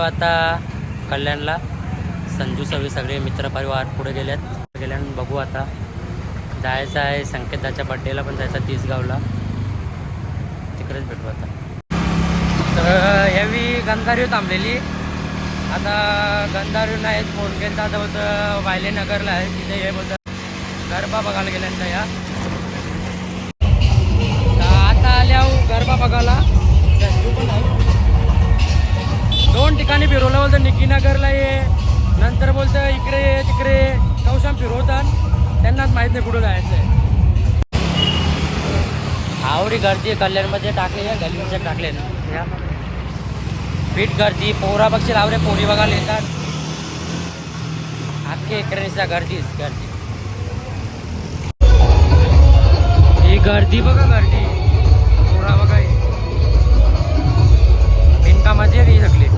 आता कल्याणला. संजू सगळे सगळे मित्रपरिवार पुढे गेलेत. गेल्यानं बघू आता. जायचं आहे संकेताच्या बड्डेला पण जायचं तीसगावला. तिकडेच भेटू आता. तर यावी गंधारी थांबलेली. आता गंधारी नाही फोन केला आता होतं वायलेनगरला आहे. तिथे हे होतं गरबा बघायला गेल्यानंतर या. आता आल्या हो गरबा बघायला. दोन ठिकाणी फिरवलं बोलतं निकीनगरला ये नंतर बोलतं इकडे ये तिकडे ये. कौशाम फिरवतात. त्यांनाच माहीत नाही कुठं जायचं आहे. आवडी गर्दी कल्याणमध्ये टाकले या गल्लीमध्ये टाकले ना? पीठ गर्दी पोरा बघशील आवरे पोरी बघायला येतात. अख्खे इकडे गर्दी गर्दीच गर्दी. ही गर्दी बघा गर्दी. पोरा बघा ही. बिनकामाची सगळी.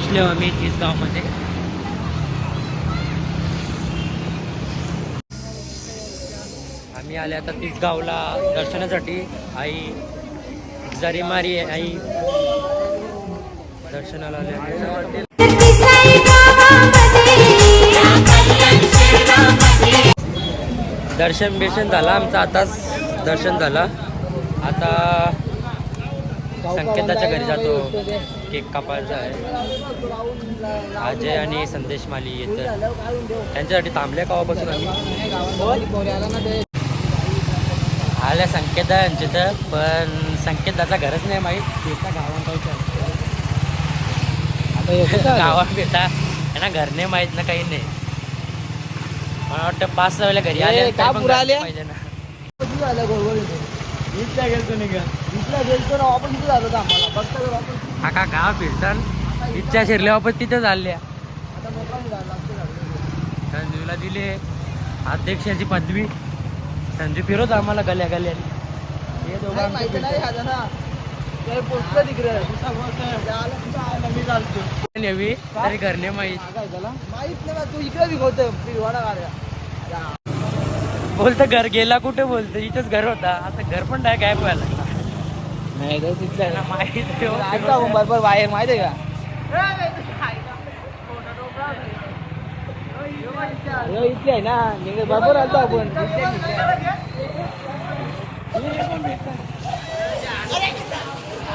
पोचले आम्ही तीस गावमध्ये. आम्ही आले आता तीस गावला दर्शनासाठी. आई जरी मारी आहे आई दर्शनाला आले दर्शन बिर्शन झालं आमचं आताच दर्शन झालं. आता संकेताच्या घरी जातो. केक कापायचा आहे अजय आणि संदेश माली येतं त्यांच्यासाठी थांबले कावापासून आम्ही. आल्या संकेत आहे यांच्या तर पण संकेताचा घरच नाही माहीत. भेटा गावात गावात भेटा यांना घर नाही माहीत ना काही नाही. मला वाटतं पाच सहा वेळेला घरी आले का पुरा आल्या? पाहिजे ना. इथल्या गेलतो नाही का गेलतो ना आपण तिथे झालो आम्हाला. बघता आपण काका गाव फिरतात. इच्छा शिरल्या वापस तिथं चालल्या. संजूला दिले. अध्यक्षाची पदवी. संजू फिरवतो आम्हाला गल्या गल्याने हे दोघं नाही, आमचे माहिती नाही फिरतात. ह्याचं ना. ते पोचलं तिकडे. दुसरा गोष्ट त्याला तुझा आला मी चालतो नेवी तरी माहीत काय नाही तू इकडे विकवतो पिरवाडा गाड्या. बोलतं घर गेला कुठे बोलतं? इथंच घर होता. आता घर पण गायब व्हायला. लागला. नाही तर तिथलं त्यांना माहीत ऐका बरोबर बाहेर माहिती आहे का? इथले आहे ना. निघे बरोबर आलतो आपण.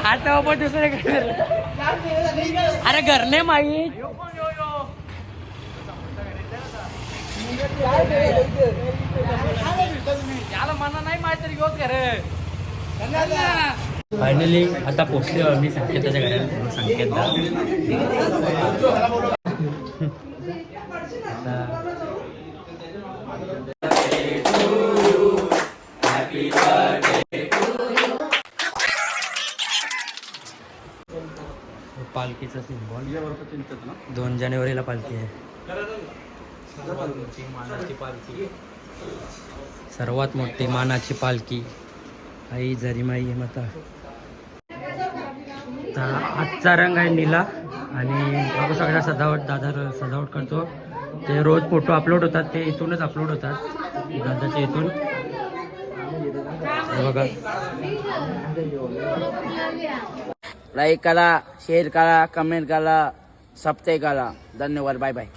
आता आपण अरे घर नाही माहीत? त्याला मना नाही माहीत तरी घेऊन घर फायनली आता पोचले आम्ही संकेताच्या घरात संकेतला पालखीचा सिम्बॉल दोन जानेवारीला पालखी आहे. सर्वात मोठी मानाची पालखी. आई जरीमाई माता. तर आजचा रंग आहे निला आणि बाबा सगळ्या सजावट दादा र- सजावट करतो. ते रोज फोटो अपलोड होतात ते इथूनच अपलोड होतात दादाच्या इथून. बघा. लाईक करा शेअर करा कमेंट करा सबस्क्राईब करा. धन्यवाद बाय बाय